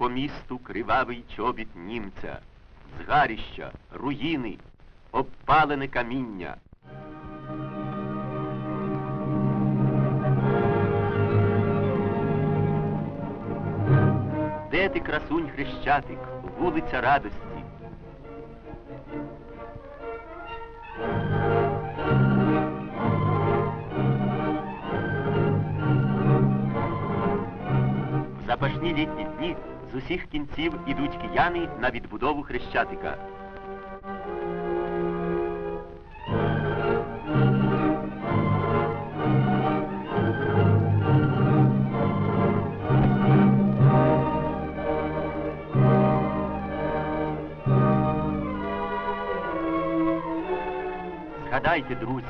по місту кривавий чобіт німця, згаріща, руїни, обпалене каміння. Де ти, красунь хрещатик, вулиця радості? Запашні літні дні з усіх кінців ідуть кияни на відбудову хрещатика. Згадайте, друзі,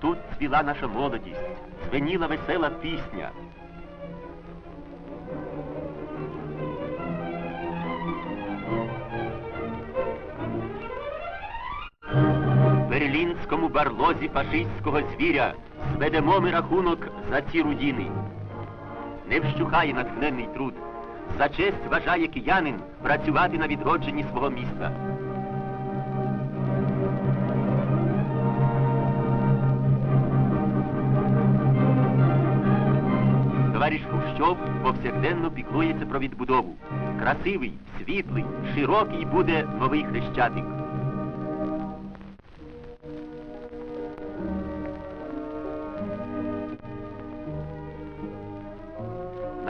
тут цвіла наша молодість, звеніла весела пісня. Берлінському барлозі фашистського звіря зведемо ми рахунок за ці рудіни. Не вщухає натхненний труд. За честь вважає киянин працювати на відродженні свого міста. Товариш Хрущов повсякденно піклується про відбудову. Красивий, світлий, широкий буде новий хрещатик.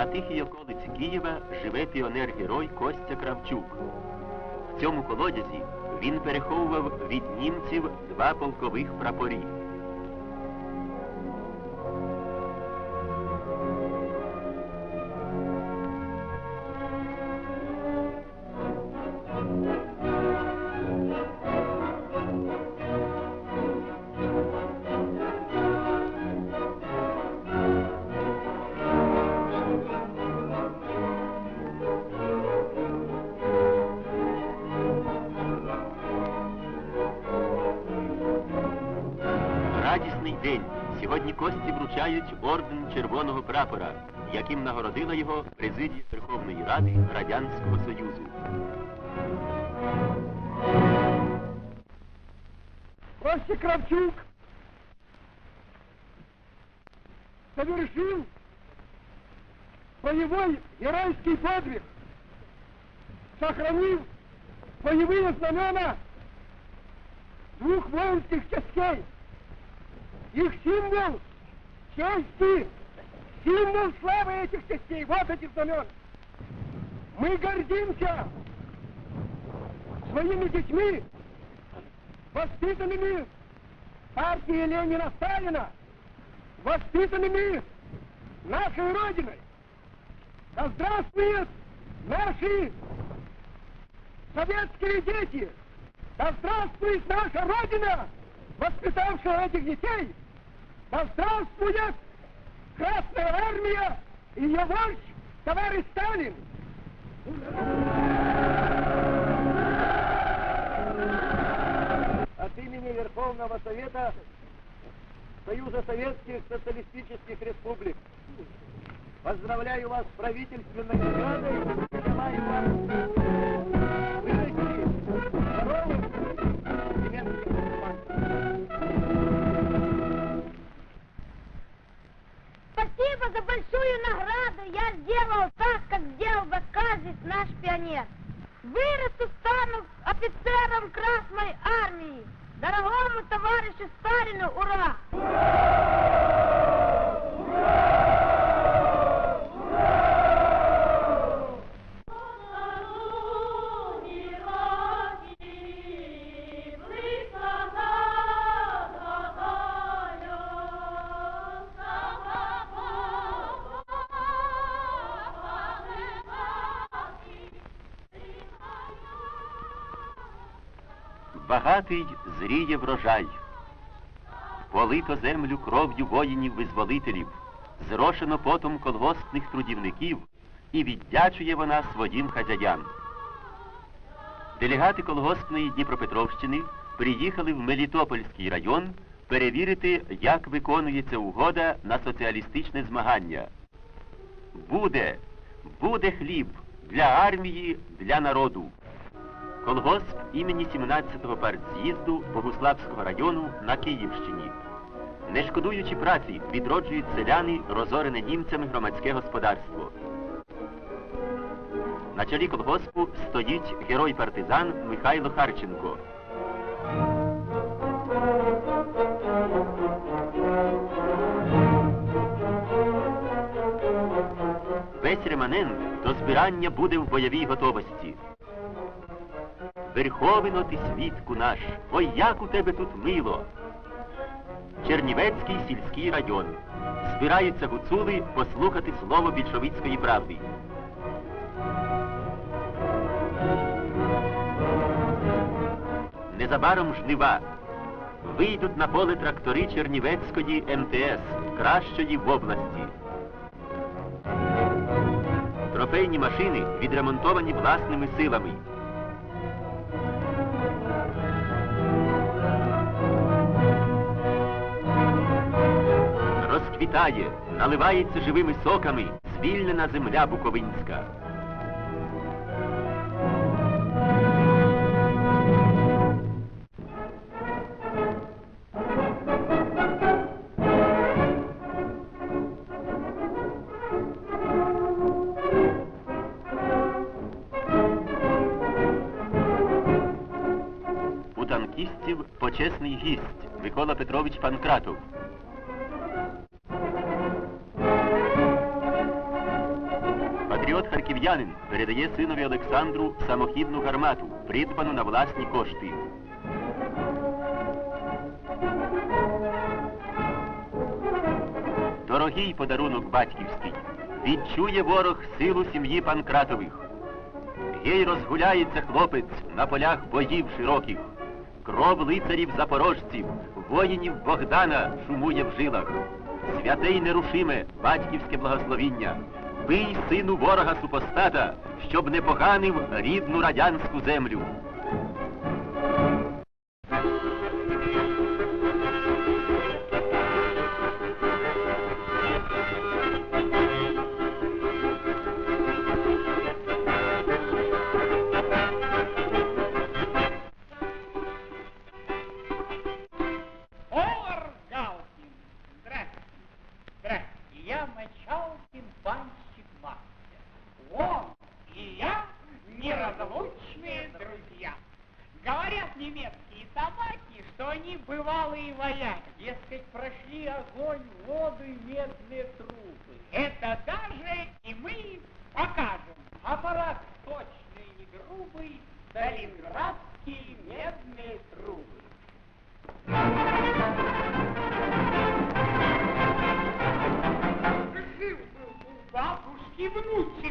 На тихій околиці Києва живе піонер-герой Костя Кравчук. В цьому колодязі він переховував від німців два полкових прапорі. День. Сьогодні Кості вручають орден Червоного прапора, яким нагородила його президія Верховної Ради Радянського Союзу. Костя Кравчук совершил боевой геройский подвиг, сохранив боевые знамена двух воинских частей. Их символ чести, символ славы этих частей. Вот эти знамен. Мы гордимся своими детьми, воспитанными партией Ленина Сталина, воспитанными нашей Родиной. Да здравствуют наши советские дети! Да здравствует наша Родина, воспитавшая этих детей! Да здравствует Красная Армия и ее вождь, товарищ Сталин! От имени Верховного Совета Союза Советских Социалистических Республик поздравляю вас с правительственной наградой и Спасибо за большую награду. Я сделал так, как сделал бы каждый наш пионер. Вырасту, стану офицером Красной Армии. Дорогому товарищу Сталину, ура! Багатий зріє врожай. Полито землю кров'ю воїнів-визволителів, зрошено потом колгоспних трудівників, і віддячує вона своїм хазяям. Делегати колгоспної Дніпропетровщини приїхали в Мелітопольський район перевірити, як виконується угода на соціалістичне змагання. Буде, буде хліб для армії, для народу. Колгосп імені 17-го партз'їзду Богуславського району на Київщині. Не шкодуючи праці, відроджують селяни розорене німцями громадське господарство. На чолі колгоспу стоїть герой-партизан Михайло Харченко. Весь реманент до збирання буде в бойовій готовості. Верховино ти світку наш, ой як у тебе тут мило. Чернівецький сільський район. Збираються гуцули послухати слово більшовицької правди. Незабаром жнива. Вийдуть на поле трактори Чернівецької МТС, кращої в області. Трофейні машини відремонтовані власними силами. Розквітає, наливається живими соками звільнена земля Буковинська. У танкістів почесний гість Микола Петрович Панкратов. Харків'янин передає синові Олександру самохідну гармату, придбану на власні кошти. Дорогий подарунок батьківський. Відчує ворог силу сім'ї Панкратових. Гей розгуляється хлопець на полях боїв широких. Кров лицарів запорожців, воїнів Богдана шумує в жилах. Святе й нерушиме батьківське благословіння. Бий сину ворога супостата, щоб не поганив рідну радянську землю. Немецкие собаки, что они бывалые вояки. Дескать, прошли огонь, воду и медные трубы. Это даже и мы покажем. Аппарат точный, не грубый, сталинградские медные трубы. Жил был у бабушки внучек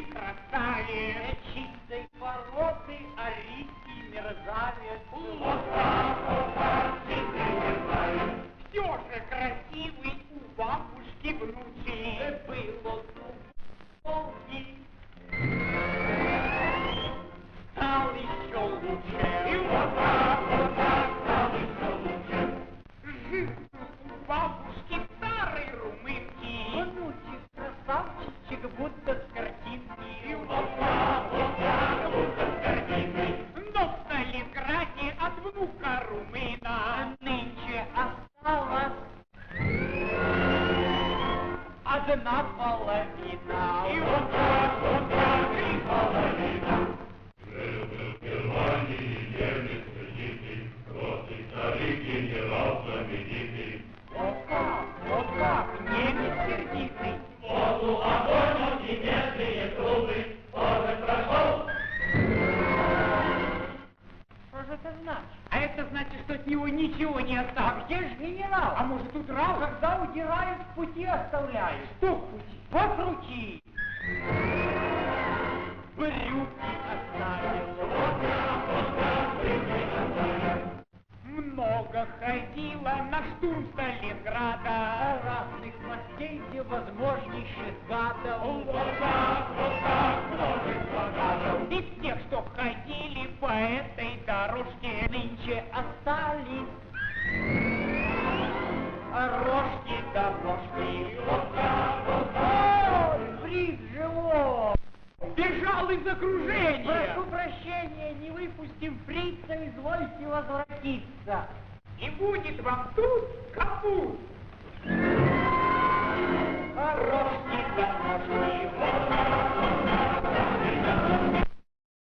даже наполовина. И вот так, вот так, и половина. Жил в Германии немец великий, русский царик генерал знаменитый. Вот как, вот как, немец сердитый. Полу огонь, он немецкие трубы, ничего не осталось. А где же генерал? А может, удрал? Когда удирают, в пути оставляют. Что в пути? Вот руки. Так, брюки оставил. много ходила на штурм Сталинграда. Разных мастей всевозможнейших гадов. Вот так, вот так, множество гадов. Из тех, что ходили по этой дорожке, нынче остались дорожки, дорожки. Ой, приз живой! Бежал из окружения! Прошу прощения, не выпустим фрица, извольте возвратиться. И будет вам тут капут. Дорожки, дорожки.